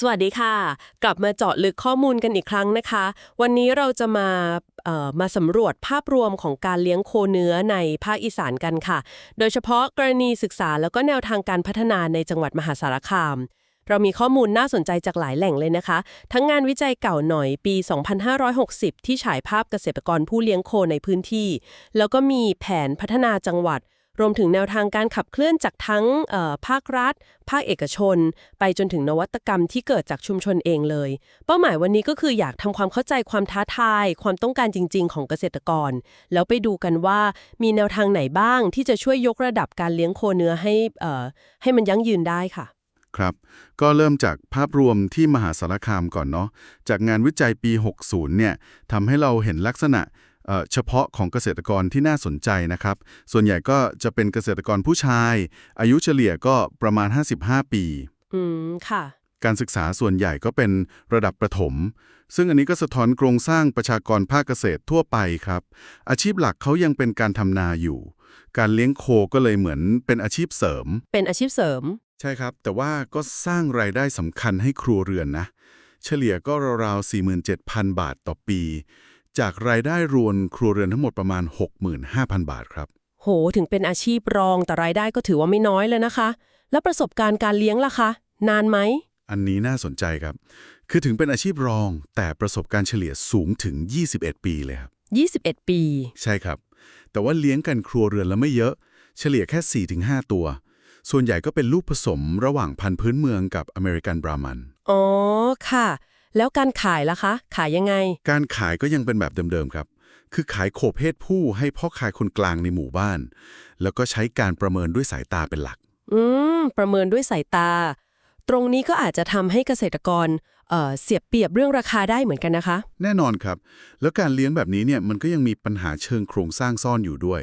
สวัสดีค่ะ กลับมาเจาะลึกข้อมูลกันอีกครั้งนะคะ วันนี้เราจะมาเอ่อมาสำรวจภาพรวมของการเลี้ยงโคเนื้อในภาคอีสานกันค่ะ โดยเฉพาะกรณีศึกษาแล้วก็แนวทางการพัฒนาในจังหวัดมหาสารคาม เรามีข้อมูลน่าสนใจจากหลายแหล่งเลยนะคะ ทั้งงานวิจัยเก่าหน่อยปี 2560 ที่ฉายภาพเกษตรกรผู้เลี้ยงโคในพื้นที่ แล้วก็มีแผนพัฒนาจังหวัด รวมถึงแนวทางการขับเคลื่อนจากทั้งภาครัฐ ภาคเอกชน ไปจนถึงนวัตกรรมที่เกิดจากชุมชนเองเลย เป้าหมายวันนี้ก็คืออยากทำความเข้าใจความท้าทาย ความต้องการจริง ๆ ของเกษตรกร แล้วไปดูกันว่ามีแนวทางไหนบ้างที่จะช่วยยกระดับการเลี้ยงโคเนื้อให้ให้มันยั่งยืนได้ค่ะครับ ก็เริ่มจากภาพรวมที่มหาสารคามก่อนเนาะ จากงานวิจัยปี 60 เนี่ยทำให้เราเห็นลักษณะ เอ่อเฉพาะของเกษตรกรที่น่าสนใจนะครับ ส่วนใหญ่ก็จะเป็นเกษตรกรผู้ชาย อายุเฉลี่ยก็ประมาณ 55 ปี อืม ค่ะ การศึกษาส่วนใหญ่ก็เป็นระดับประถม ซึ่งอันนี้ก็สะท้อนโครงสร้างประชากรภาคเกษตรทั่วไปครับ อาชีพหลักเขายังเป็นการทำนาอยู่ การเลี้ยงโคก็เลยเหมือนเป็นอาชีพเสริม เป็นอาชีพเสริม ใช่ครับ แต่ว่าก็สร้างรายได้สำคัญให้ครัวเรือนนะ เฉลี่ยก็ราวๆ47,000 บาทต่อปี จากรายได้รวมครัวเรือนทั้งหมดประมาณ 65,000 บาทครับ โห ถึงเป็นอาชีพรองแต่รายได้ก็ถือว่าไม่น้อยเลยนะคะ แล้วประสบการณ์การเลี้ยงล่ะคะ นานไหม อันนี้น่าสนใจครับ คือถึงเป็นอาชีพรอง แต่ประสบการณ์เฉลี่ยสูงถึง 21 ปีเลยครับ 21 ปี ใช่ครับ แต่ว่าเลี้ยงกันครัวเรือนแล้วไม่เยอะ เฉลี่ยแค่ 4-5 ตัว ส่วนใหญ่ก็เป็นลูกผสมระหว่างพันธุ์พื้นเมืองกับอเมริกันบรามัน อ๋อ ค่ะ แล้วการขายล่ะคะ ขายยังไง การขายก็ยังเป็นแบบเดิมๆครับ คือขายโคเพศผู้ให้พ่อขายคนกลางในหมู่บ้าน แล้วก็ใช้การประเมินด้วยสายตาเป็นหลัก อืม ประเมินด้วยสายตา ตรงนี้ก็อาจจะทำให้เกษตรกรเอ่อเสียเปรียบเรื่องราคาได้เหมือนกันนะคะ แน่นอนครับ แล้วการเลี้ยงแบบนี้เนี่ยมันก็ยังมีปัญหาเชิงโครงสร้างซ่อนอยู่ด้วย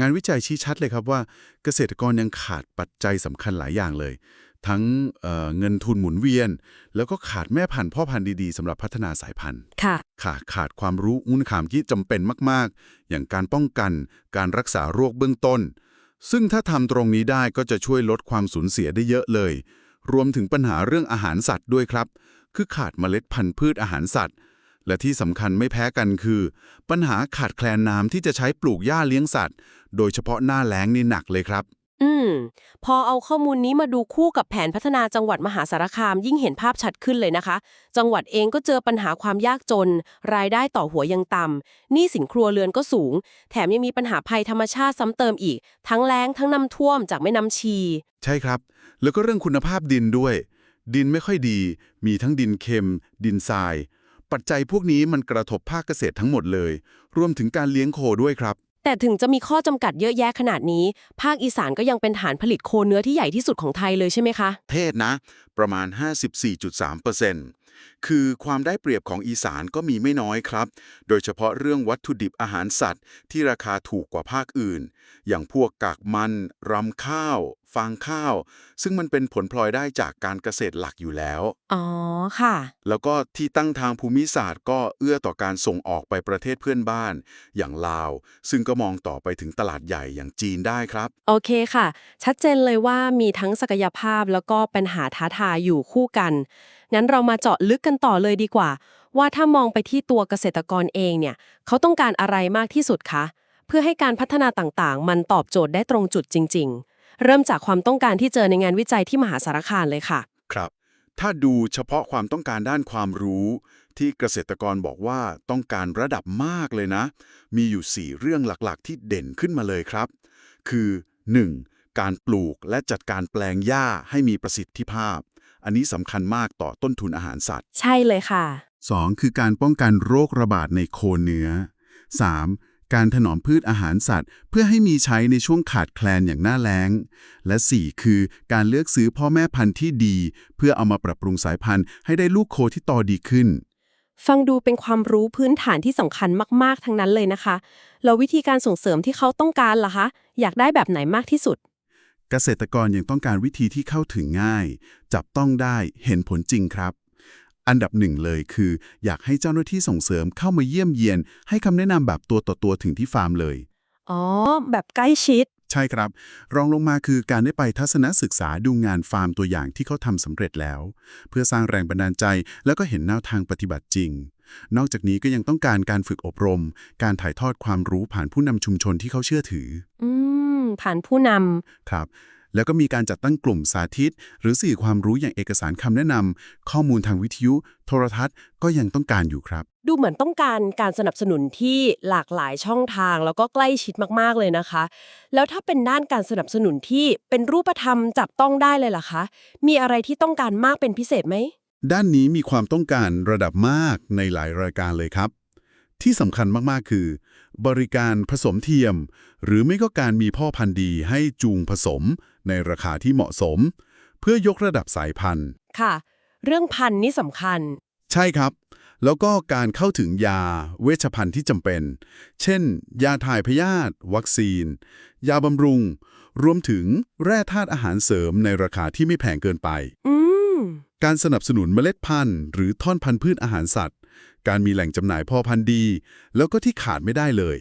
งานวิจัยชี้ชัดเลยครับว่า เกษตรกรยังขาดปัจจัยสำคัญหลายอย่างเลย ทั้งเอ่อเงินทุนหมุนเวียน แล้วก็ขาดแม่พันธุ์พ่อพันธุ์ดีๆสำหรับพัฒนาสายพันธุ์ค่ะขาดขาดความรู้มุนขามที่จำเป็นมาก ๆ อย่างการป้องกัน การรักษาโรคเบื้องต้น ซึ่งถ้าทำตรงนี้ได้ก็จะช่วยลดความสูญเสียได้เยอะเลย รวมถึงปัญหาเรื่องอาหารสัตว์ด้วยครับ คือขาดเมล็ดพันธุ์พืชอาหารสัตว์ และที่สำคัญไม่แพ้กันคือ ปัญหาขาดแคลนน้ำที่จะใช้ปลูกหญ้าเลี้ยงสัตว์ โดยเฉพาะหน้าแล้งนี่หนักเลยครับ อืม พอเอาข้อมูลนี้มาดูคู่กับแผนพัฒนาจังหวัดมหาสารคาม ยิ่งเห็นภาพชัดขึ้นเลยนะคะ จังหวัดเองก็เจอปัญหาความยากจน รายได้ต่อหัวยังต่ำหนี้สินครัวเรือนก็สูง แถมยังมีปัญหาภัยธรรมชาติซ้ำเติมอีก ทั้งแล้งทั้งน้ำท่วมจากแม่น้ำชี ใช่ครับ แล้วก็เรื่องคุณภาพดินด้วย ดินไม่ค่อยดี มีทั้งดินเค็ม ดินทราย ปัจจัยพวกนี้มันกระทบภาคเกษตรทั้งหมดเลย รวมถึงการเลี้ยงโคด้วยครับ แต่ถึงจะมีข้อจำกัดเยอะแยะขนาดนี้ ภาคอีสานก็ยังเป็นฐานผลิตโคเนื้อที่ใหญ่ที่สุดของไทยเลยใช่ไหมคะเทศนะ ประมาณ 54.3% คือความได้เปรียบของอีสานก็มีไม่น้อยครับ โดยเฉพาะเรื่องวัตถุดิบอาหารสัตว์ ที่ราคาถูกกว่าภาคอื่น อย่างพวกกากมัน รำข้าว ฟางข้าว ซึ่งมันเป็นผลพลอยได้จากการเกษตรหลักอยู่แล้ว อ๋อ ค่ะ แล้วก็ที่ตั้งทางภูมิศาสตร์ก็เอื้อต่อการส่งออกไปประเทศเพื่อนบ้าน อย่างลาว ซึ่งก็มองต่อไปถึงตลาดใหญ่อย่างจีนได้ครับ โอเคค่ะ ชัดเจนเลยว่ามีทั้งศักยภาพแล้วก็ปัญหาท้าทายอยู่คู่กัน งั้นเรามาเจาะลึกกันต่อเลยดีกว่า ว่าถ้ามองไปที่ตัวเกษตรกรเองเนี่ย เขาต้องการอะไรมากที่สุดคะ เพื่อให้การพัฒนาต่างๆ มันตอบโจทย์ได้ตรงจุดจริง ๆ เริ่มจากความต้องการที่เจอในงานวิจัยที่มหาสารคามเลยค่ะ ครับ ถ้าดูเฉพาะความต้องการด้านความรู้ ที่เกษตรกรบอกว่าต้องการระดับมากเลยนะ มีอยู่ 4 เรื่องหลักๆ ที่เด่นขึ้นมาเลยครับ คือ 1. การปลูกและจัดการแปลงหญ้าให้มีประสิทธิภาพ อันนี้สำคัญมากต่อต้นทุนอาหารสัตว์ ใช่เลยค่ะ 2. คือการป้องกันโรคระบาดในโคเนื้อ 3. การถนอมพืชอาหารสัตว์ เพื่อให้มีใช้ในช่วงขาดแคลนอย่างหน้าแล้ง และ 4. คือการเลือกซื้อพ่อแม่พันธุ์ที่ดี เพื่อเอามาปรับปรุงสายพันธุ์ให้ได้ลูกโคที่โตดีขึ้น ฟังดูเป็นความรู้พื้นฐานที่สำคัญมาก ๆ ทั้งนั้นเลยนะคะ แล้ววิธีการส่งเสริมที่เขาต้องการล่ะคะ อยากได้แบบไหนมากที่สุด เกษตรกรยังต้องการวิธีที่เข้าถึงง่าย จับต้องได้เห็นผลจริงครับ อันดับหนึ่งเลยคือ อยากให้เจ้าหน้าที่ส่งเสริมเข้ามาเยี่ยมเยียน ให้คำแนะนำแบบตัวต่อตัวถึงที่ฟาร์มเลย อ๋อ แบบใกล้ชิด ใช่ครับ รองลงมาคือการได้ไปทัศนศึกษาดูงานฟาร์มตัวอย่างที่เขาทำสำเร็จแล้ว เพื่อสร้างแรงบันดาลใจ แล้วก็เห็นแนวทางปฏิบัติจริง นอกจากนี้ก็ยังต้องการการฝึกอบรม การถ่ายทอดความรู้ผ่านผู้นำชุมชนที่เขาเชื่อถือ อืม ผ่านผู้นครับ แล้วก็มีการจัดตั้งกลุ่มสาธิต หรือสื่อความรู้อย่างเอกสารคำแนะนำข้อมูลทางวิทยุ โทรทัศน์ก็ยังต้องการอยู่ครับำดูเหมือนต้องการการสนับสนุนที่หลากหลายช่องทาง แล้วก็ใกล้ชิดมากๆเลยนะคะ แล้วถ้าเป็นด้านการสนับสนุนที่เป็นรูปธรรมจับต้องได้เลยล่ะคะ มีอะไรที่ต้องการมากเป็นพิเศษไหมด้านนี้มีความต้องการระดับมากในหลายรายการเลยครับ ที่สำคัญมากๆคือ บริการผสมเทียม หรือไม่ก็การมีพ่อพันธุ์ดีให้จูงผสมในราคาที่เหมาะสม เพื่อยกระดับสายพันธุ์ ค่ะ เรื่องพันธุ์นี่สำคัญ ใช่ครับ แล้วก็การเข้าถึงยาเวชภัณฑ์ที่จำเป็น เช่น ยาถ่ายพยาธิวัคซีน ยาบำรุง รวมถึงแร่ธาตุอาหารเสริมในราคาที่ไม่แพงเกินไป อืมการสนับสนุนเมล็ดพันธุ์หรือท่อนพันธุ์พืชอาหารสัตว์ การมีแหล่งจำหน่ายพ่อพันธุ์ดี แล้วก็ที่ขาดไม่ได้เลย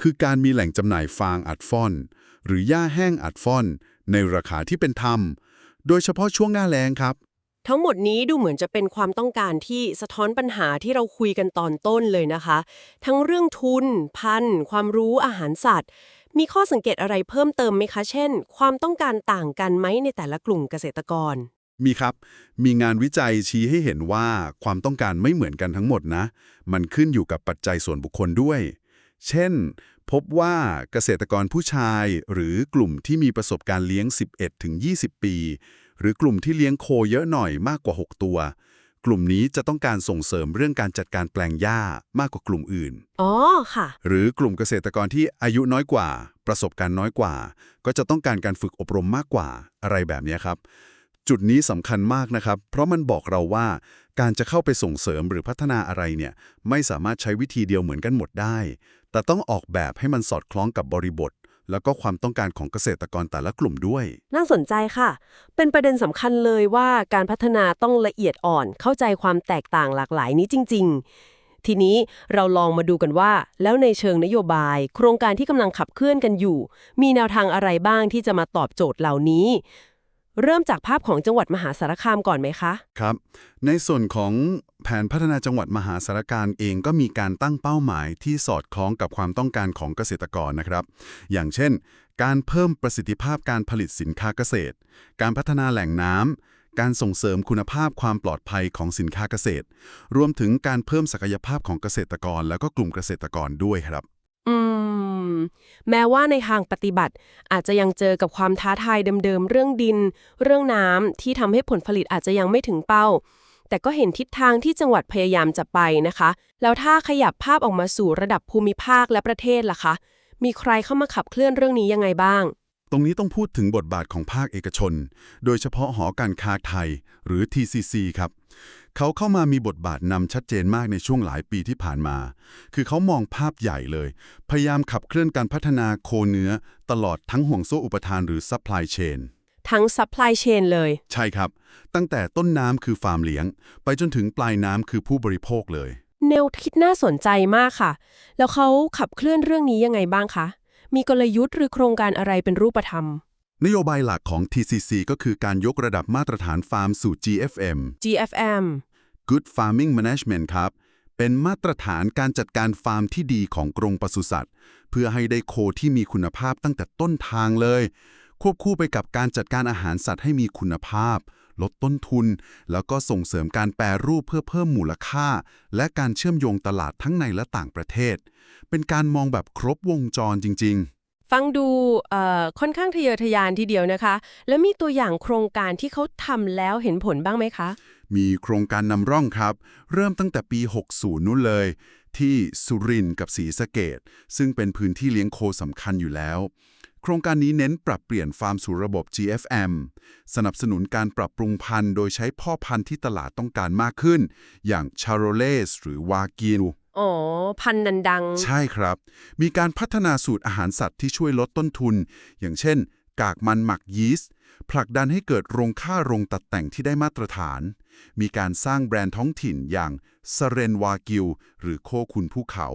คือการมีแหล่งจำหน่ายฟางอัดฟ่อน หรือหญ้าแห้งอัดฟ่อน ในราคาที่เป็นธรรม โดยเฉพาะช่วงหน้าแล้งครับ ทั้งหมดนี้ดูเหมือนจะเป็นความต้องการที่สะท้อนปัญหาที่เราคุยกันตอนต้นเลยนะคะ ทั้งเรื่องทุน พันธุ์ ความรู้อาหารสัตว์ มีข้อสังเกตอะไรเพิ่มเติมไหมคะ เช่น ความต้องการต่างกันไหมในแต่ละกลุ่มเกษตรกร มีครับ มีงานวิจัยชี้ให้เห็นว่าความต้องการไม่เหมือนกันทั้งหมดนะ มันขึ้นอยู่กับปัจจัยส่วนบุคคลด้วย เช่น พบว่าเกษตรกรผู้ชายหรือกลุ่มที่มีประสบการณ์เลี้ยง 11-20 ปี หรือกลุ่มที่เลี้ยงโคเยอะหน่อยมากกว่า 6 ตัว กลุ่มนี้จะต้องการส่งเสริมเรื่องการจัดการแปลงหญ้ามากกว่ากลุ่มอื่น อ๋อ ค่ะ หรือกลุ่มเกษตรกรที่อายุน้อยกว่า ประสบการณ์น้อยกว่า ก็จะต้องการการฝึกอบรมมากกว่าอะไรแบบนี้ครับ จุดนี้สำคัญมากนะครับ เพราะมันบอกเราว่า การจะเข้าไปส่งเสริมหรือพัฒนาอะไรเนี่ยไม่สามารถใช้วิธีเดียวเหมือนกันหมดได้ แต่ต้องออกแบบให้มันสอดคล้องกับบริบท แล้วก็ความต้องการของเกษตรกรแต่ละกลุ่มด้วย น่าสนใจค่ะ เป็นประเด็นสำคัญเลยว่าการพัฒนาต้องละเอียดอ่อน เข้าใจความแตกต่างหลากหลายนี้จริง ๆ ทีนี้เราลองมาดูกันว่า แล้วในเชิงนโยบาย โครงการที่กำลังขับเคลื่อนกันอยู่ มีแนวทางอะไรบ้างที่จะมาตอบโจทย์เหล่านี้ เริ่มจากภาพของจังหวัดมหาสารคามก่อนไหมคะ ครับ ในส่วนของแผนพัฒนาจังหวัดมหาสารคามเองก็มีการตั้งเป้าหมายที่สอดคล้องกับความต้องการของเกษตรกรนะครับ อย่างเช่น การเพิ่มประสิทธิภาพการผลิตสินค้าเกษตร การพัฒนาแหล่งน้ำการส่งเสริมคุณภาพความปลอดภัยของสินค้าเกษตร รวมถึงการเพิ่มศักยภาพของเกษตรกร แล้วก็กลุ่มเกษตรกรด้วยครับ แม้ว่าในทางปฏิบัติ อาจจะยังเจอกับความท้าทายเดิมๆ เรื่องดิน เรื่องน้ำที่ทำให้ผลผลิตอาจจะยังไม่ถึงเป้า แต่ก็เห็นทิศทางที่จังหวัดพยายามจะไปนะคะ แล้วถ้าขยับภาพออกมาสู่ระดับภูมิภาคและประเทศล่ะคะ มีใครเข้ามาขับเคลื่อนเรื่องนี้ยังไงบ้าง ตรงนี้ต้องพูดถึงบทบาทของภาคเอกชน โดยเฉพาะหอการค้าไทย หรือ TCC ครับ เขาเข้ามามีบทบาทนำชัดเจนมากในช่วงหลายปีที่ผ่านมา คือเขามองภาพใหญ่เลย พยายามขับเคลื่อนการพัฒนาโคเนื้อ ตลอดทั้งห่วงโซ่อุปทานหรือ supply chain ทั้ง supply chain เลย ใช่ครับ ตั้งแต่ต้นน้ำคือฟาร์มเลี้ยง ไปจนถึงปลายน้ำคือผู้บริโภคเลย แนวคิดน่าสนใจมากค่ะ แล้วเขาขับเคลื่อนเรื่องนี้ยังไงบ้างคะ มีกลยุทธ์หรือโครงการอะไรเป็นรูปธรรม นโยบายหลักของ TCC ก็คือการยกระดับมาตรฐานฟาร์มสู่ GFM GFM Good Farming Management ครับ เป็นมาตรฐานการจัดการฟาร์มที่ดีของกรมปศุสัตว์ เพื่อให้ได้โคที่มีคุณภาพตั้งแต่ต้นทางเลย ควบคู่ไปกับการจัดการอาหารสัตว์ให้มีคุณภาพ ลดต้นทุน แล้วก็ส่งเสริมการแปรรูปเพื่อเพิ่มมูลค่า และการเชื่อมโยงตลาดทั้งในและต่างประเทศ เป็นการมองแบบครบวงจรจริง ๆฟังดูเอ่อค่อนข้างทะเยอทะยานทีเดียวนะคะ แล้วมีตัวอย่างโครงการที่เขาทำแล้วเห็นผลบ้างไหมคะ มีโครงการนำร่องครับ เริ่มตั้งแต่ปี 60 นู้นเลย ที่สุรินทร์กับศรีสะเกดซึ่งเป็นพื้นที่เลี้ยงโคสำคัญอยู่แล้ว โครงการนี้เน้นปรับเปลี่ยนฟาร์มสู่ระบบ GFM สนับสนุนการปรับปรุงพันธุ์ โดยใช้พ่อพันธุ์ที่ตลาดต้องการมากขึ้น อย่างชาโรเลสหรือวากิวอ๋อ พันธุ์ดัง ใช่ครับ มีการพัฒนาสูตรอาหารสัตว์ที่ช่วยลดต้นทุน อย่างเช่น กากมันหมักยีสต์ผลักดันให้เกิดโรงฆ่าโรงตัดแต่งที่ได้มาตรฐาน มีการสร้างแบรนด์ท้องถิ่นอย่างสเรนวากิวหรือโคคุณภูเขา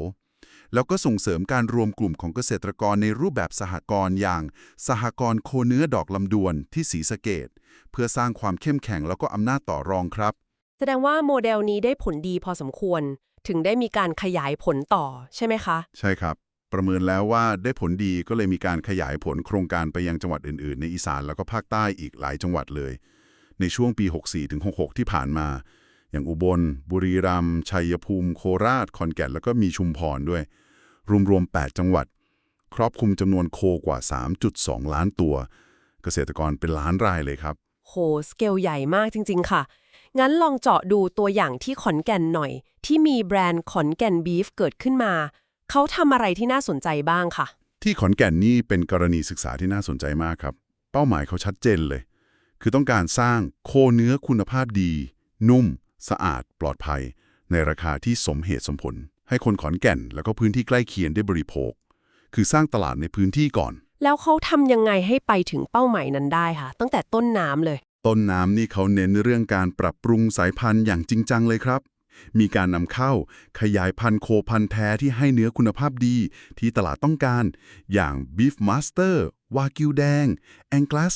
แล้วก็ส่งเสริมการรวมกลุ่มของเกษตรกรในรูปแบบสหกรณ์อย่าง สหกรณ์โคเนื้อดอกลำดวนที่ศรีสะเกดเพื่อสร้างความเข้มแข็งแล้วก็อำนาจต่อรองครับ แสดงว่าโมเดลนี้ได้ผลดีพอสมควร ถึงได้มีการขยายผลต่อใช่ไหมคะ ใช่ครับ ประเมินแล้วว่าได้ผลดีก็เลยมีการขยายผลโครงการไปยังจังหวัดอื่น ๆ ในอีสานแล้วก็ภาคใต้อีกหลายจังหวัดเลย ในช่วงปี 64-66 ที่ผ่านมา อย่างอุบล บุรีรัมย์ชัยภูมิ โคราช ขอนแก่น แล้วก็มีชุมพรด้วย รวมๆ 8 จังหวัด ครอบคลุมจำนวนโคกว่า 3.2 ล้านตัว เกษตรกรเป็นล้านรายเลยครับ โห สเกลใหญ่มากจริง ๆ ค่ะ งั้นลองเจาะดูตัวอย่างที่ขอนแก่นหน่อย ที่มีแบรนด์ขอนแก่นบีฟเกิดขึ้นมา เขาทำอะไรที่น่าสนใจบ้างค่ะ ที่ขอนแก่นนี่เป็นกรณีศึกษาที่น่าสนใจมากครับ เป้าหมายเขาชัดเจนเลย คือต้องการสร้างโคเนื้อคุณภาพดี นุ่ม สะอาดปลอดภัย ในราคาที่สมเหตุสมผล ให้คนขอนแก่น แล้วก็พื้นที่ใกล้เคียงได้บริโภค คือสร้างตลาดในพื้นที่ก่อน แล้วเขาทำยังไงให้ไปถึงเป้าหมายนั้นได้ค่ะตั้งแต่ต้นน้ำเลย ต้นน้ำนี่เขาเน้นเรื่องการปรับปรุงสายพันธุ์อย่างจริงจังเลยครับ มีการนำเข้าขยายพันธุ์โคพันธุ์แท้ที่ให้เนื้อคุณภาพดี ที่ตลาดต้องการ อย่าง Beef Master วากิวแดง a n g l a s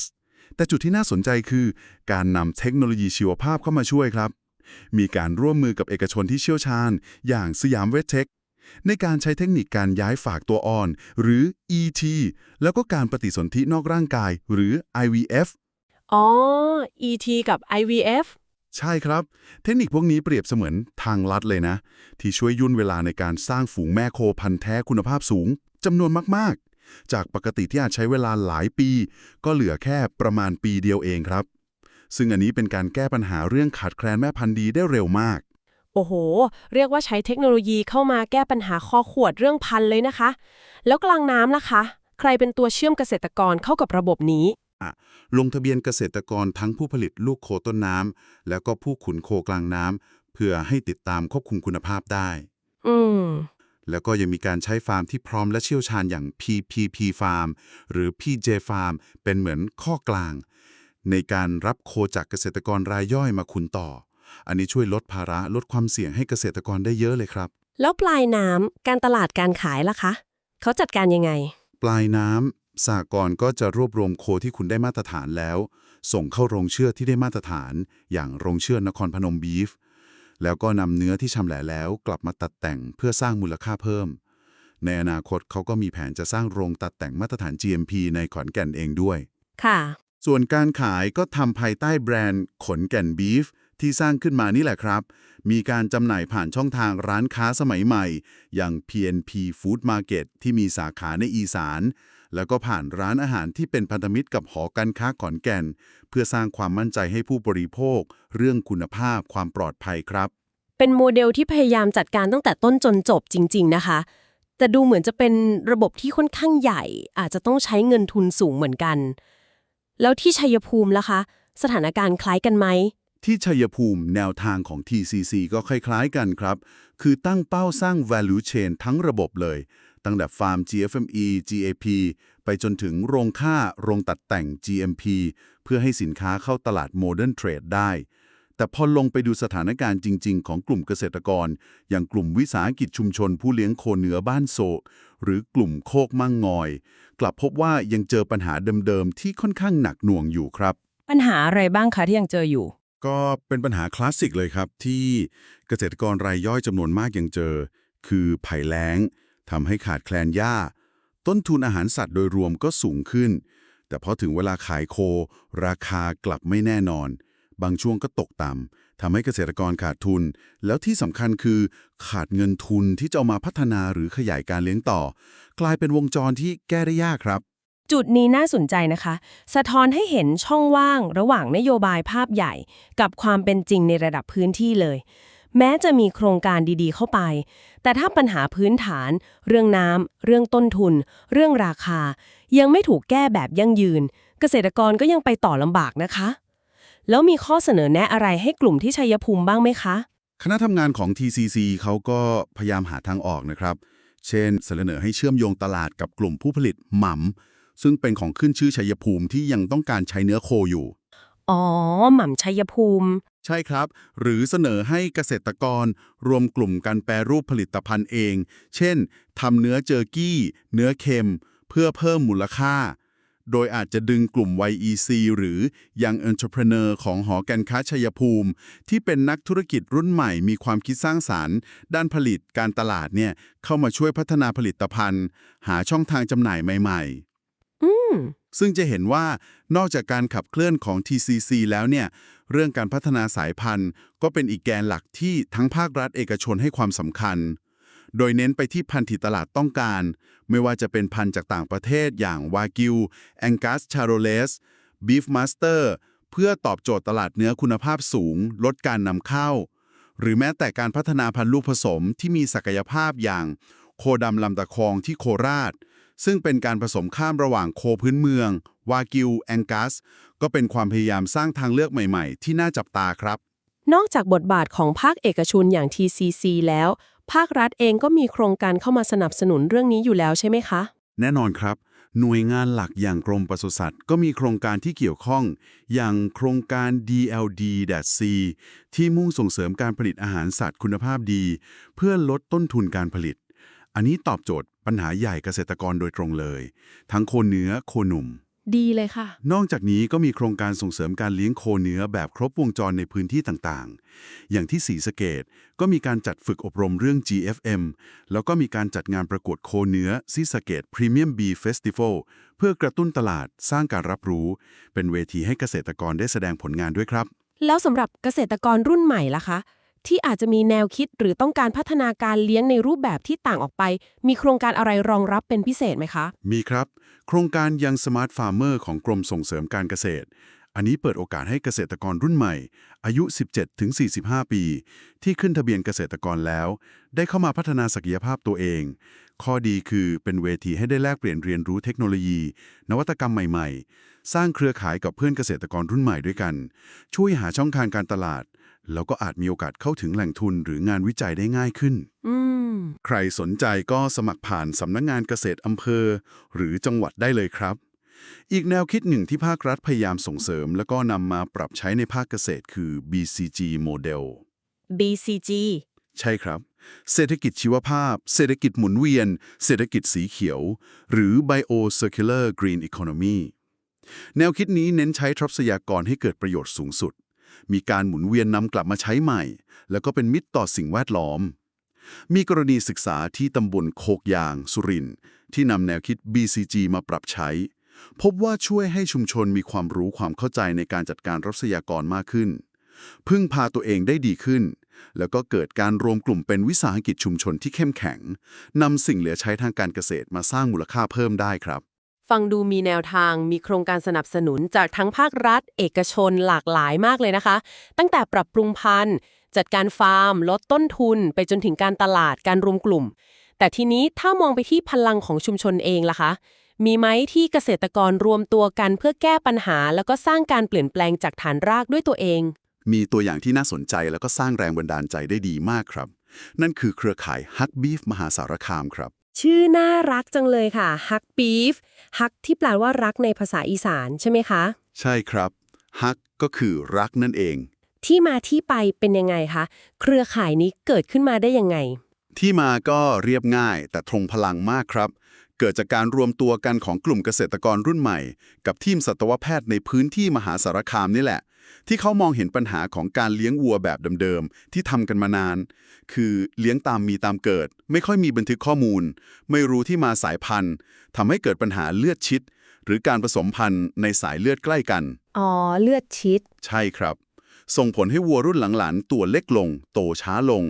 แต่จุดที่น่าสนใจคือ การนำเทคโนโลยีชีวภาพเข้ามาช่วยครับ มีการร่วมมือกับเอกชนที่เชี่ยวชาญ อย่างสยามเวชเทค ในการใช้เทคนิคการย้ายฝากตัวอ่อน หรือ ET แล้วก็การปฏิสนธินอกร่างกาย หรือ IVF อ๋อ ET กับ IVF ใช่ครับ เทคนิคพวกนี้เปรียบเสมือนทางลัดเลยนะ ที่ช่วยยุ่นเวลาในการสร้างฝูงแม่โคพันธุ์แท้คุณภาพสูงจำนวนมาก ๆ จากปกติที่อาจใช้เวลาหลายปี ก็เหลือแค่ประมาณปีเดียวเองครับ ซึ่งอันนี้เป็นการแก้ปัญหาเรื่องขาดแคลนแม่พันธุ์ดีได้เร็วมาก โอ้โห เรียกว่าใช้เทคโนโลยีเข้ามาแก้ปัญหาคอขวดเรื่องพันธุ์เลยนะคะ แล้วกลางน้ำล่ะคะ ใครเป็นตัวเชื่อมเกษตรกรเข้ากับระบบนี้ ลงทะเบียนเกษตรกรทั้งผู้ผลิตลูกโคต้นน้ำแล้วก็ผู้ขุนโคกลางน้ำเพื่อให้ติดตามควบคุมคุณภาพได้ อืม แล้วก็ยังมีการใช้ฟาร์มที่พร้อมและเชี่ยวชาญอย่าง PPP Farm หรือ PJ Farm เป็นเหมือนข้อกลาง ในการรับโคจากเกษตรกรรายย่อยมาขุนต่อ อันนี้ช่วยลดภาระลดความเสี่ยงให้เกษตรกรได้เยอะเลยครับ แล้วปลายน้ำการตลาดการขายล่ะคะ เขาจัดการยังไง ปลายน้ำสหกรณ์ก็จะรวบรวมโคที่คุณได้มาตรฐานแล้ว ส่งเข้าโรงเชือดที่ได้มาตรฐาน อย่างโรงเชือดนครพนมบีฟ แล้วก็นำเนื้อที่ชำแหละแล้ว กลับมาตัดแต่งเพื่อสร้างมูลค่าเพิ่ม ในอนาคตเขาก็มีแผนจะสร้างโรงตัดแต่งมาตรฐาน GMP ในขอนแก่นเองด้วย ค่ะ ส่วนการขายก็ทำภายใต้แบรนด์ขนแก่นบีฟที่สร้างขึ้นมานี่แหละครับ มีการจำหน่ายผ่านช่องทางร้านค้าสมัยใหม่ อย่าง PNP Food Market ที่มีสาขาในอีสาน แล้วก็ผ่านร้านอาหารที่เป็นพันธมิตรกับหอการค้าขอนแก่น เพื่อสร้างความมั่นใจให้ผู้บริโภค เรื่องคุณภาพความปลอดภัยครับ เป็นโมเดลที่พยายามจัดการตั้งแต่ต้นจนจบจริง ๆ นะคะแต่ดูเหมือนจะเป็นระบบที่ค่อนข้างใหญ่ อาจจะต้องใช้เงินทุนสูงเหมือนกัน แล้วที่ชัยภูมิล่ะคะ สถานการณ์คล้ายกันไหม ที่ชัยภูมิแนวทางของ TCC ก็คล้ายๆกันครับ คือตั้งเป้าสร้าง value chain ทั้งระบบเลย ตั้งแต่ฟาร์ม GFME GAP ไปจนถึงโรงค่าโรงตัดแต่ง GMP เพื่อให้สินค้าเข้าตลาด Modern Trade ได้ แต่พอลงไปดูสถานการณ์จริง ๆ ของกลุ่มเกษตรกร อย่างกลุ่มวิสาหกิจชุมชนผู้เลี้ยงโคเหนือบ้านโศกหรือกลุ่มโคกมั่งงอย กลับพบว่ายังเจอปัญหาเดิมๆ ที่ค่อนข้างหนักหน่วงอยู่ครับ ปัญหาอะไรบ้างคะที่ยังเจออยู่ ก็เป็นปัญหาคลาสสิกเลยครับ ที่เกษตรกรรายย่อยจำนวนมากยังเจอ คือภัยแล้งทำให้ขาดแคลนหญ้า ต้นทุนอาหารสัตว์โดยรวมก็สูงขึ้น แต่พอถึงเวลาขายโค ราคากลับไม่แน่นอน บางช่วงก็ตกต่ำทำให้เกษตรกรขาดทุน แล้วที่สำคัญคือขาดเงินทุนที่จะเอามาพัฒนาหรือขยายการเลี้ยงต่อ กลายเป็นวงจรที่แก้ได้ยากครับ จุดนี้น่าสนใจนะคะ สะท้อนให้เห็นช่องว่างระหว่างนโยบายภาพใหญ่ กับความเป็นจริงในระดับพื้นที่เลย แม้จะมีโครงการดีๆ เข้าไป แต่ถ้าปัญหาพื้นฐาน เรื่องน้ำเรื่องต้นทุน เรื่องราคา ยังไม่ถูกแก้แบบยั่งยืน เกษตรกรก็ยังไปต่อลำบากนะคะ แล้วมีข้อเสนอแนะอะไรให้กลุ่มที่ชัยภูมิบ้างไหมคะ คณะทำงานของ TCC เขาก็พยายามหาทางออกนะครับ เช่น เสนอให้เชื่อมโยงตลาดกับกลุ่มผู้ผลิตหม่ำซึ่งเป็นของขึ้นชื่อชัยภูมิที่ยังต้องการใช้เนื้อโคอยู่ อ๋อ หม่ำชัยภูมิ ใช่ครับ หรือเสนอให้เกษตรกรรวมกลุ่มการแปรรูปผลิตภัณฑ์เอง เช่นทำเนื้อเจอร์กี้ เนื้อเค็ม เพื่อเพิ่มมูลค่า โดยอาจจะดึงกลุ่ม YEC หรือ Young Entrepreneur ของหอการค้าชัยภูมิ ที่เป็นนักธุรกิจรุ่นใหม่มีความคิดสร้างสารรค์ ด้านผลิตการตลาดเนี่ยเข้ามาช่วยพัฒนาผลิตภัณฑ์ หาช่องทางจำหน่ายใหม่ ๆ อืมซึ่งจะเห็นว่านอกจากการขับเคลื่อนของ TCC แล้วเนี่ย เรื่องการพัฒนาสายพันธุ์ ก็เป็นอีกแกนหลักที่ทั้งภาครัฐเอกชนให้ความสำคัญ โดยเน้นไปที่พันธุ์ที่ตลาดต้องการ ไม่ว่าจะเป็นพันธุ์จากต่างประเทศอย่างวากิวแองกัสชาโรเลสบีฟมาสเตอร์เพื่อตอบโจทย์ตลาดเนื้อคุณภาพสูง ลดการนำเข้า หรือแม้แต่การพัฒนาพันธุ์ลูกผสมที่มีศักยภาพอย่างโคดำลำตะคองที่โคราช ซึ่งเป็นการผสมข้ามระหว่างโคพื้นเมือง วากิวแองกัส ก็เป็นความพยายามสร้างทางเลือกใหม่ๆ ที่น่าจับตาครับ นอกจากบทบาทของภาคเอกชนอย่าง TCC แล้ว ภาครัฐเองก็มีโครงการเข้ามาสนับสนุนเรื่องนี้อยู่แล้วใช่ไหมคะ แน่นอนครับ หน่วยงานหลักอย่างกรมปศุสัตว์ ก็มีโครงการที่เกี่ยวข้อง อย่างโครงการ DLD-C ที่มุ่งส่งเสริมการผลิตอาหารสัตว์คุณภาพดี เพื่อลดต้นทุนการผลิต อันนี้ตอบโจทย์ปัญหาใหญ่เกษตรกรโดยตรงเลย ทั้งโคเนื้อโคหนุ่ม ดีเลยค่ะ นอกจากนี้ก็มีโครงการส่งเสริมการเลี้ยงโคเนื้อแบบครบวงจรในพื้นที่ต่างๆ อย่างที่ศรีสะเกดก็มีการจัดฝึกอบรมเรื่อง GFM แล้วก็มีการจัดงานประกวดโคเนื้อศรีสะเกด Premium Bee Festival เพื่อกระตุ้นตลาดสร้างการรับรู้ เป็นเวทีให้เกษตรกรได้แสดงผลงานด้วยครับ แล้วสำหรับเกษตรกรรุ่นใหม่ล่ะคะ ที่อาจจะมีแนวคิดหรือต้องการพัฒนาการเลี้ยงในรูปแบบที่ต่างออกไป มีโครงการอะไรรองรับเป็นพิเศษไหมคะ มีครับ โครงการยังสมาร์ทฟาร์มเมอร์ของกรมส่งเสริมการเกษตร อันนี้เปิดโอกาสให้เกษตรกรรุ่นใหม่ อายุ 17-45 ปี ที่ขึ้นทะเบียนเกษตรกรแล้ว ได้เข้ามาพัฒนาศักยภาพตัวเอง ข้อดีคือเป็นเวทีให้ได้แลกเปลี่ยนเรียนรู้เทคโนโลยี นวัตกรรมใหม่ ๆ สร้างเครือข่ายกับเพื่อนเกษตรกรรุ่นใหม่ด้วยกัน ช่วยหาช่องทางการตลาด แล้วก็อาจมีโอกาสเข้าถึงแหล่งทุนหรืองานวิจัยได้ง่ายขึ้นอืมใครสนใจก็สมัครผ่านสำนักงงานเกษตรอำเภอ หรือจังหวัดได้เลยครับ อีกแนวคิดหนึ่งที่ภาครัฐพยายามส่งเสริม แล้วก็นำมาปรับใช้ในภาคเกษตรคือ BCG โมเดล BCG ใช่ครับ เศรษฐกิจชีวภาพ เศรษฐกิจหมุนเวียน เศรษฐกิจสีเขียว หรือ Bio Circular Green Economy แนวคิดนี้เน้นใช้ทรัพยากรให้เกิดประโยชน์สูงสุด มีการหมุนเวียนนำกลับมาใช้ใหม่ แล้วก็เป็นมิตรต่อสิ่งแวดล้อม มีกรณีศึกษาที่ตำบลโคกยาง สุรินที่นำแนวคิด BCG มาปรับใช้ พบว่าช่วยให้ชุมชนมีความรู้ความเข้าใจในการจัดการทรัพยากรมากขึ้น พึ่งพาตัวเองได้ดีขึ้น แล้วก็เกิดการรวมกลุ่มเป็นวิสาหกิจชุมชนที่เข้มแข็งนำสิ่งเหลือใช้ทางการเกษตรมาสร้างมูลค่าเพิ่มได้ครับ ฟังดูมีแนวทางมีโครงการสนับสนุนจากทั้งภาครัฐ เอกชนหลากหลายมากเลยนะคะ ตั้งแต่ปรับปรุงพันธุ์ จัดการฟาร์ม ลดต้นทุน ไปจนถึงการตลาดการรวมกลุ่ม แต่ทีนี้ถ้ามองไปที่พลังของชุมชนเองล่ะคะ มีไหมที่เกษตรกรรวมตัวกันเพื่อแก้ปัญหา แล้วก็สร้างการเปลี่ยนแปลงจากฐานรากด้วยตัวเอง มีตัวอย่างที่น่าสนใจแล้วก็สร้างแรงบันดาลใจได้ดีมากครับ นั่นคือเครือข่ายฮักบีฟมหาสารคามครับ ชื่อน่ารักจังเลยค่ะ ฮักบีฟฮักที่แปลว่ารักในภาษาอีสานใช่ไหมคะ ใช่ครับ ฮักก็คือรักนั่นเอง ที่มาที่ไปเป็นยังไงคะ เครือข่ายนี้เกิดขึ้นมาได้ยังไง ที่มาก็เรียบง่ายแต่ทรงพลังมากครับ เกิดจากการรวมตัวกันของกลุ่มเกษตรกรรุ่นใหม่ กับทีมสัตวแพทย์ในพื้นที่มหาสารคามนี่แหละ ที่เขามองเห็นปัญหาของการเลี้ยงวัวแบบเดิมๆ ที่ทำกันมานาน คือเลี้ยงตามมีตามเกิด ไม่ค่อยมีบันทึกข้อมูล ไม่รู้ที่มาสายพันธุ์ทำให้เกิดปัญหาเลือดชิด หรือการผสมพันธุ์ในสายเลือดใกล้กัน อ๋อ เลือดชิด ใช่ครับ ส่งผลให้วัวรุ่นหลังๆ ตัวเล็กลง โตช้าลง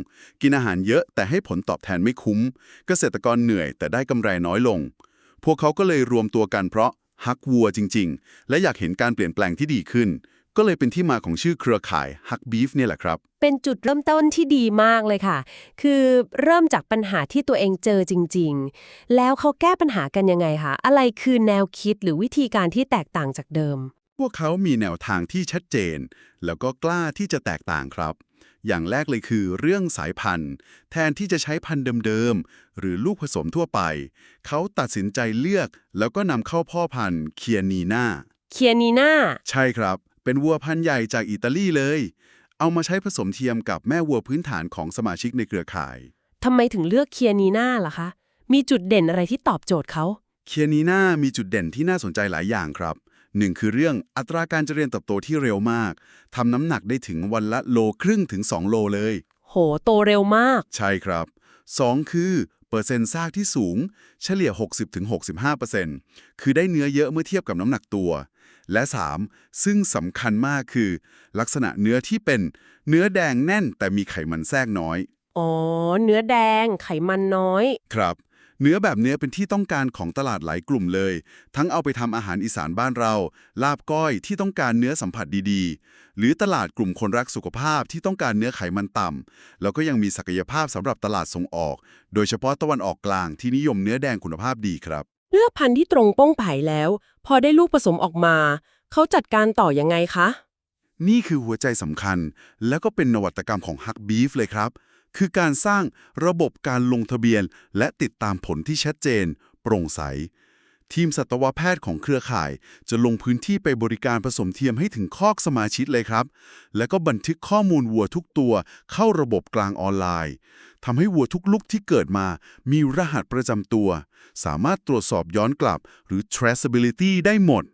กินอาหารเยอะแต่ให้ผลตอบแทนไม่คุ้ม เกษตรกรเหนื่อยแต่ได้กำไรน้อยลง พวกเขาก็เลยรวมตัวกันเพราะฮักวัวจริง ๆ และอยากเห็นการเปลี่ยนแปลงที่ดีขึ้น ก็เลยเป็นที่มาของชื่อเครือข่ายฮักบีฟเนี่ยแหละครับ เป็นจุดเริ่มต้นที่ดีมากเลยค่ะ คือเริ่มจากปัญหาที่ตัวเองเจอจริง ๆ แล้วเขาแก้ปัญหากันยังไงคะ อะไรคือแนวคิดหรือวิธีการที่แตกต่างจากเดิม พวกเขามีแนวทางที่ชัดเจน แล้วก็กล้าที่จะแตกต่างครับ อย่างแรกเลยคือเรื่องสายพันธุ์ แทนที่จะใช้พันธุ์เดิมๆ หรือลูกผสมทั่วไป เขาตัดสินใจเลือก แล้วก็นำเข้าพ่อพันธุ์เคียนีนาเคียนีน่าใช่ครับ เป็นวัวพันธุ์ใหญ่จากอิตาลีเลย เอามาใช้ผสมเทียมกับแม่วัวพื้นฐานของสมาชิกในเครือข่าย ทำไมถึงเลือกเคียนีน่าล่ะคะ มีจุดเด่นอะไรที่ตอบโจทย์เขา เคียนีน่ามีจุดเด่นที่น่าสนใจหลายอย่างครับหนึ่งคือเรื่องอัตราการเจริญเติบโตที่เร็วมาก ทำน้ำหนักได้ถึงวันละโลครึ่งถึง 2 โลเลย โห โตเร็วมาก ใช่ครับ 2 คือ เปอร์เซ็นต์ซากที่สูง เฉลี่ย 60-65%คือได้เนื้อเยอะเมื่อเทียบกับน้ำหนักตัว และ 3 ซึ่งสำคัญมากคือ ลักษณะเนื้อที่เป็นเนื้อแดงแน่นแต่มีไขมันแทรกน้อย อ๋อ เนื้อแดงไขมันน้อย ครับ เนื้อแบบเนี้ยเป็นที่ต้องการของตลาดหลายกลุ่มเลย ทั้งเอาไปทำอาหารอีสานบ้านเรา ลาบก้อยที่ต้องการเนื้อสัมผัสดีๆ หรือตลาดกลุ่มคนรักสุขภาพที่ต้องการเนื้อไขมันต่ำแล้วก็ยังมีศักยภาพสำหรับตลาดส่งออก โดยเฉพาะตะวันออกกลางที่นิยมเนื้อแดงคุณภาพดีครับ เลือกพันธุ์ที่ตรงโป้งไผ่แล้ว พอได้ลูกผสมออกมา เขาจัดการต่อยังไงคะ นี่คือหัวใจสำคัญ แล้วก็เป็นนวัตกรรมของฮักบีฟเลยครับ คือการสร้างระบบการลงทะเบียน และติดตามผลที่ชัดเจน โปร่งใส ทีมสัตวแพทย์ของเครือข่าย จะลงพื้นที่ไปบริการผสมเทียมให้ถึงคอกสมาชิกเลยครับ แล้วก็บันทึกข้อมูลวัวทุกตัวเข้าระบบกลางออนไลน์ ทำให้วัวทุกลุกที่เกิดมา มีรหัสประจำตัว สามารถตรวจสอบย้อนกลับ หรือ traceability ได้หมด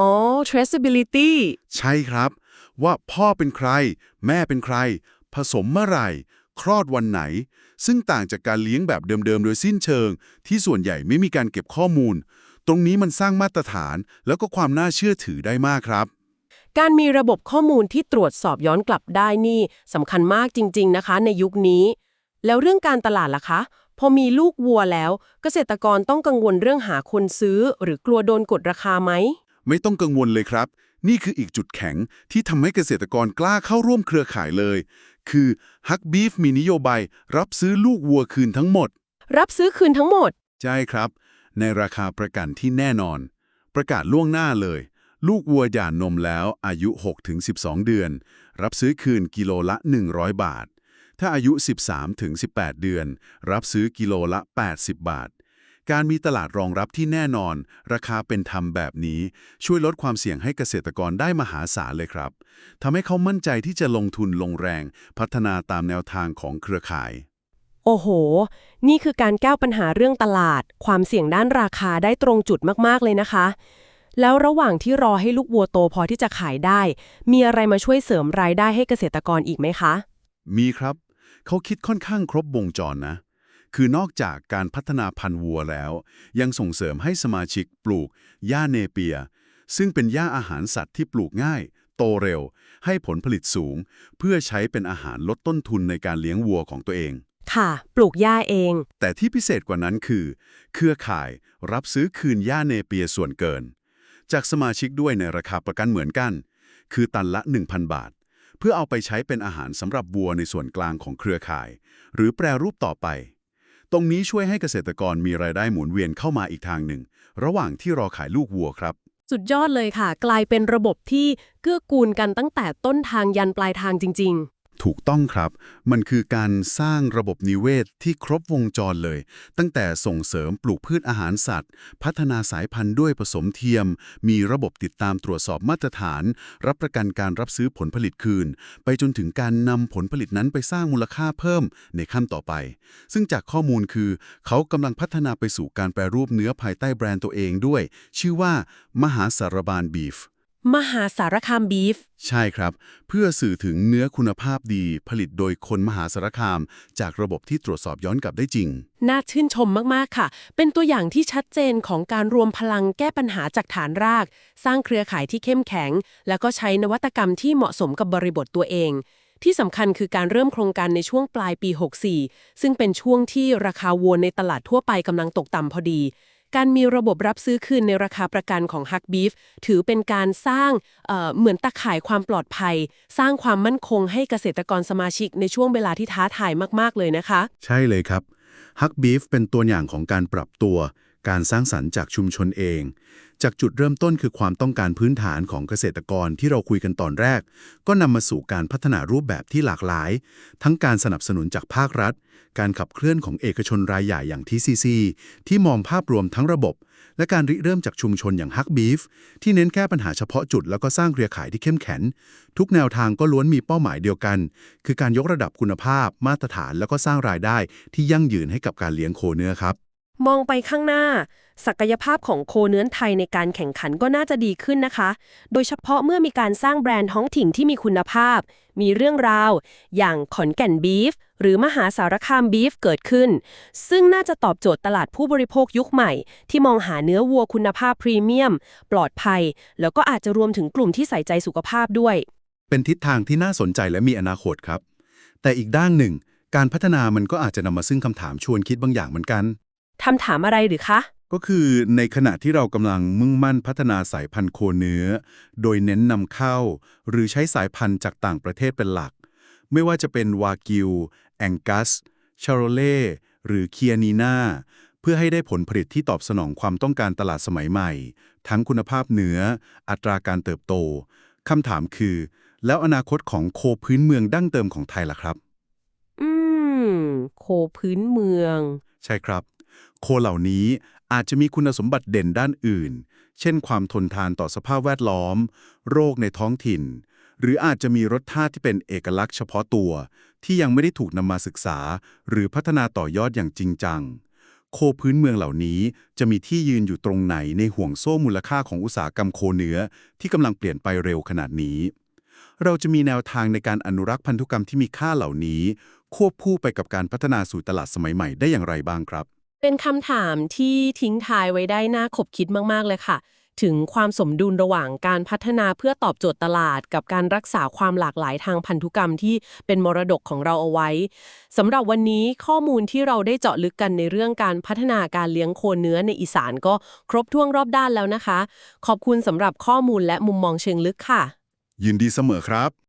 อ๋อ traceability ใช่ครับ ว่าพ่อเป็นใคร แม่เป็นใคร ผสมเมื่อไหร่ คลอดวันไหน ซึ่งต่างจากการเลี้ยงแบบเดิมๆ โดยสิ้นเชิง ที่ส่วนใหญ่ไม่มีการเก็บข้อมูล ตรงนี้มันสร้างมาตรฐานแล้วก็ความน่าเชื่อถือได้มากครับการมีระบบข้อมูลที่ตรวจสอบย้อนกลับได้นี่สำคัญมากจริง ๆ นะคะ ในยุคนี้ แล้วเรื่องการตลาดล่ะคะ พอมีลูกวัวแล้ว เกษตรกรต้องกังวลเรื่องหาคนซื้อ หรือกลัวโดนกดราคาไหม ไม่ต้องกังวลเลยครับ นี่คืออีกจุดแข็งที่ทำให้เกษตรกรกล้าเข้าร่วมเครือข่ายเลย คือฮักบีฟมีนโยบายรับซื้อลูกวัวคืนทั้งหมด รับซื้อคืนทั้งหมด ใช่ครับ ในราคาประกันที่แน่นอน ประกาศล่วงหน้าเลย ลูกวัวหย่านนมแล้วอายุ 6-12 เดือน รับซื้อคืนกิโลละ 100 บาท ถ้าอายุ 13-18 เดือน รับซื้อกิโลละ 80 บาท การมีตลาดรองรับที่แน่นอน ราคาเป็นธรรมแบบนี้ ช่วยลดความเสี่ยงให้เกษตรกรได้มหาศาลเลยครับทำให้เขามั่นใจที่จะลงทุนลงแรง พัฒนาตามแนวทางของเครือข่าย โอ้โห นี่คือการแก้ปัญหาเรื่องตลาด ความเสี่ยงด้านราคาได้ตรงจุดมากๆเลยนะคะแล้วระหว่างที่รอให้ลูกวัวโตพอที่จะขายได้ มีอะไรมาช่วยเสริมรายได้ให้เกษตรกรอีกไหมคะ มีครับ เขาคิดค่อนข้างครบวงจรนะ คือนอกจากการพัฒนาพันธุ์วัวแล้ว ยังส่งเสริมให้สมาชิกปลูกหญ้าเนเปีย ซึ่งเป็นหญ้าอาหารสัตว์ที่ปลูกง่าย โตเร็ว ให้ผลผลิตสูง เพื่อใช้เป็นอาหารลดต้นทุนในการเลี้ยงวัวของตัวเอง ค่ะ ปลูกหญ้าเอง แต่ที่พิเศษกว่านั้นคือ เครือข่ายรับซื้อคืนหญ้าเนเปียส่วนเกิน จากสมาชิกด้วยในราคาประกันเหมือนกัน คือตันละ 1,000 บาท เพื่อเอาไปใช้เป็นอาหารสำหรับวัวในส่วนกลางของเครือข่าย หรือแปรรูปต่อไป ตรงนี้ช่วยให้เกษตรกรมีรายได้หมุนเวียนเข้ามาอีกทางหนึ่ง ระหว่างที่รอขายลูกวัวครับ สุดยอดเลยค่ะ กลายเป็นระบบที่เกื้อกูลกันตั้งแต่ต้นทางยันปลายทางจริง ถูกต้องครับ มันคือการสร้างระบบนิเวศที่ครบวงจรเลย ตั้งแต่ส่งเสริมปลูกพืชอาหารสัตว์ พัฒนาสายพันธุ์ด้วยผสมเทียม มีระบบติดตามตรวจสอบมาตรฐาน รับประกันการรับซื้อผลผลิตคืน ไปจนถึงการนำผลผลิตนั้นไปสร้างมูลค่าเพิ่มในขั้นต่อไป ซึ่งจากข้อมูลคือ เขากำลังพัฒนาไปสู่การแปรรูปเนื้อภายใต้แบรนด์ตัวเองด้วย ชื่อว่า มหาสารบานบีฟ มหาสารคามบีฟ ใช่ครับ เพื่อสื่อถึงเนื้อคุณภาพดีผลิตโดยคนมหาสารคาม จากระบบที่ตรวจสอบย้อนกลับได้จริง น่าชื่นชมมาก ๆ ค่ะ เป็นตัวอย่างที่ชัดเจนของการรวมพลังแก้ปัญหาจากฐานราก สร้างเครือข่ายที่เข้มแข็ง แล้วก็ใช้นวัตกรรมที่เหมาะสมกับบริบทตัวเอง ที่สำคัญคือการเริ่มโครงการในช่วงปลายปี 64 ซึ่งเป็นช่วงที่ราคาวัวในตลาดทั่วไปกำลังตกต่ำพอดี การมีระบบรับซื้อคืนในราคาประกันของ Huck Beef ถือเป็นการสร้างเเหมือนตะข่ายความปลอดภัย สร้างความมั่นคงให้เกษตรกรสมาชิกในช่วงเวลาที่ท้าทายมาก ๆ เลยนะคะ ใช่เลยครับฮักบีฟเป็นตัวอย่างของการปรับตัว การสร้างสรรค์จากชุมชนเอง จากจุดเริ่มต้นคือความต้องการพื้นฐานของเกษตรกรที่เราคุยกันตอนแรก ก็นำมาสู่การพัฒนารูปแบบที่หลากหลาย ทั้งการสนับสนุนจากภาครัฐ การขับเคลื่อนของเอกชนรายใหญ่อย่าง TCC ที่มองภาพรวมทั้งระบบ และการริเริ่มจากชุมชนอย่างฮักบีฟที่เน้นแก้ปัญหาเฉพาะจุดแล้วก็สร้างเครือข่ายที่เข้มแข็งทุกแนวทางก็ล้วนมีเป้าหมายเดียวกัน คือการยกระดับคุณภาพ มาตรฐานแล้วก็สร้างรายได้ที่ยั่งยืนให้กับการเลี้ยงโคเนื้อครับ มองไปข้างหน้า ศักยภาพของโคเนื้อไทยในการแข่งขันก็น่าจะดีขึ้นนะคะ โดยเฉพาะเมื่อมีการสร้างแบรนด์ท้องถิ่นที่มีคุณภาพ มีเรื่องราว อย่างขอนแก่นบีฟหรือมหาสารคามบีฟเกิดขึ้น ซึ่งน่าจะตอบโจทย์ตลาดผู้บริโภคยุคใหม่ ที่มองหาเนื้อวัวคุณภาพพรีเมียม ปลอดภัย แล้วก็อาจจะรวมถึงกลุ่มที่ใส่ใจสุขภาพด้วย เป็นทิศทางที่น่าสนใจและมีอนาคตครับ แต่อีกด้านหนึ่ง การพัฒนามันก็อาจจะนำมาซึ่งคำถามชวนคิดบางอย่างเหมือนกัน คำถามอะไรหรือคะ ก็คือในขณะที่เรากำลังมุ่งมั่นพัฒนาสายพันธุ์โคเนื้อ โดยเน้นนำเข้า หรือใช้สายพันธุ์จากต่างประเทศเป็นหลัก ไม่ว่าจะเป็นวากิว แองกัส ชาโรเล่ หรือเคียนีนาเพื่อให้ได้ผลผลิตที่ตอบสนองความต้องการตลาดสมัยใหม่ ทั้งคุณภาพเนื้อ อัตราการเติบโตคำถามคือ แล้วอนาคตของโคพื้นเมืองดั้งเดิมของไทยล่ะครับ อืม โคพื้นเมือง ใช่ครับ โคเหล่านี้อาจจะมีคุณสมบัติเด่นด้านอื่น เช่นความทนทานต่อสภาพแวดล้อม โรคในท้องถิ่น หรืออาจจะมีรสชาติที่เป็นเอกลักษณ์เฉพาะตัว ที่ยังไม่ได้ถูกนำมาศึกษา หรือพัฒนาต่อยอดอย่างจริงจัง โคพื้นเมืองเหล่านี้จะมีที่ยืนอยู่ตรงไหนในห่วงโซ่มูลค่าของอุตสาหกรรมโคเนื้อ ที่กำลังเปลี่ยนไปเร็วขนาดนี้ เราจะมีแนวทางในการอนุรักษ์พันธุกรรมที่มีค่าเหล่านี้ ควบคู่ไปกับการพัฒนาสู่ตลาดสมัยใหม่ได้อย่างไรบ้างครับ เป็นคำถามที่ทิ้งทายไว้ได้น่าขบคิดมาก ๆ เลยค่ะ ถึงความสมดุลระหว่างการพัฒนาเพื่อตอบโจทย์ตลาด กับการรักษาความหลากหลายทางพันธุกรรมที่เป็นมรดกของเราเอาไว้สำหรับวันนี้ข้อมูลที่เราได้เจาะลึกกันในเรื่องการพัฒนาการเลี้ยงโคเนื้อในอีสานก็ครบถ้วนรอบด้านแล้วนะคะ ขอบคุณสำหรับข้อมูลและมุมมองเชิงลึกค่ะ ยินดีเสมอครับ